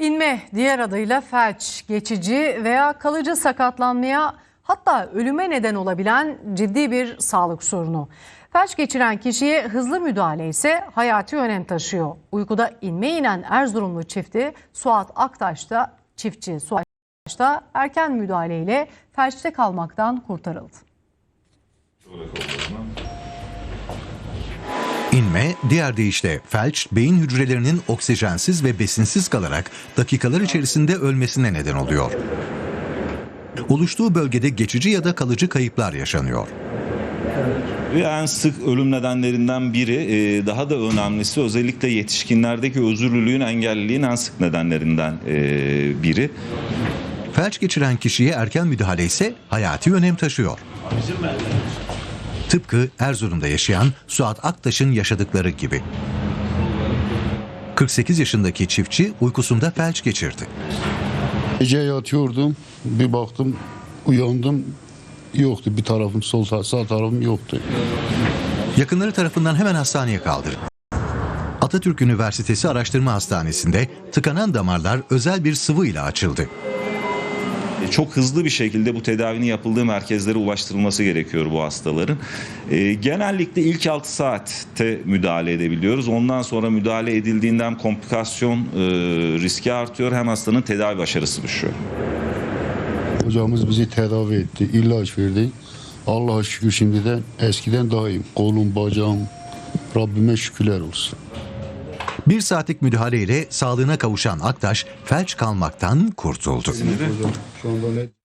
İnme diğer adıyla felç, geçici veya kalıcı sakatlanmaya hatta ölüme neden olabilen ciddi bir sağlık sorunu. Felç geçiren kişiye hızlı müdahale ise hayati önem taşıyor. Uykuda inme inen Erzurumlu çifti Suat Aktaş'ta çiftçi Suat Aktaş'ta erken müdahaleyle felçte kalmaktan kurtarıldı. İnme, diğer deyişle felç, beyin hücrelerinin oksijensiz ve besinsiz kalarak dakikalar içerisinde ölmesine neden oluyor. Oluştuğu bölgede geçici ya da kalıcı kayıplar yaşanıyor. Ve en sık ölüm nedenlerinden biri, e, daha da önemlisi özellikle yetişkinlerdeki özürlülüğün engelliliğin en sık nedenlerinden e, biri. Felç geçiren kişiye erken müdahale ise hayati önem taşıyor. Tıpkı Erzurum'da yaşayan Suat Aktaş'ın yaşadıkları gibi. 48 yaşındaki çiftçi uykusunda felç geçirdi. Gece yatıyordum. Bir baktım uyandım. Yoktu bir tarafım sol sağ, sağ tarafım yoktu. Yakınları tarafından hemen hastaneye kaldırıldı. Atatürk Üniversitesi Araştırma Hastanesi'nde tıkanan damarlar özel bir sıvı ile açıldı. E, Çok hızlı bir şekilde bu tedavinin yapıldığı merkezlere ulaştırılması gerekiyor bu hastaların. E, genellikle ilk 6 saatte müdahale edebiliyoruz. Ondan sonra müdahale edildiğinden komplikasyon e, riski artıyor. Hem hastanın tedavi başarısı düşüyor. Hocamız bizi tedavi etti. ilaç verdi. Allah'a şükür şimdiden eskiden daha iyiyim. Kolum, bacağım. Rabbime şükürler olsun. Bir saatlik müdahale ile sağlığına kavuşan Aktaş felç kalmaktan kurtuldu. Şu anda?